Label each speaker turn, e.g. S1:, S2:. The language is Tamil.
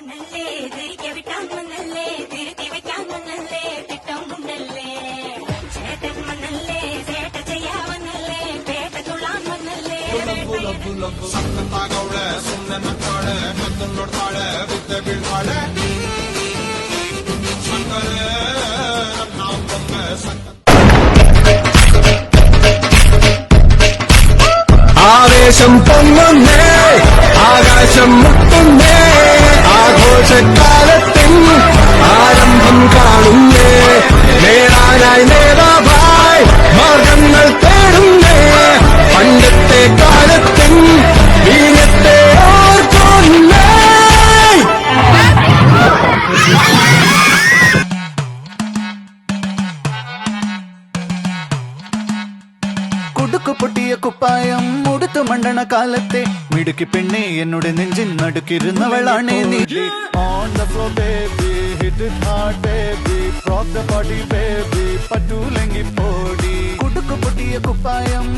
S1: முன்னல்லே திரிக்க விட்டான் முன்னல்லே திருத்தி வைக்கான் முன்னல்லே திட்டம் முன்னல்லே சேட்டன் முன்னல்லே சேட்ட செய்யா முன்னல்லே பேட்ட துளான்
S2: முன்னல்லே சத்தத்தாகவுள
S3: കുടുക്കു പൊട്ടിയ കുപ്പായം മുടുത്തു മണ്ടണ കാലത്തെ മിടുക്കി പെണ്ണെ എന്നോട് നെഞ്ചിൻ നടുക്കിരുന്നവളാണ് നീ. On the flow baby hit it hard baby rock the body baby പറ്റൂലെങ്കി പോടി. കുടുക്കു പൊട്ടിയ കുപ്പായം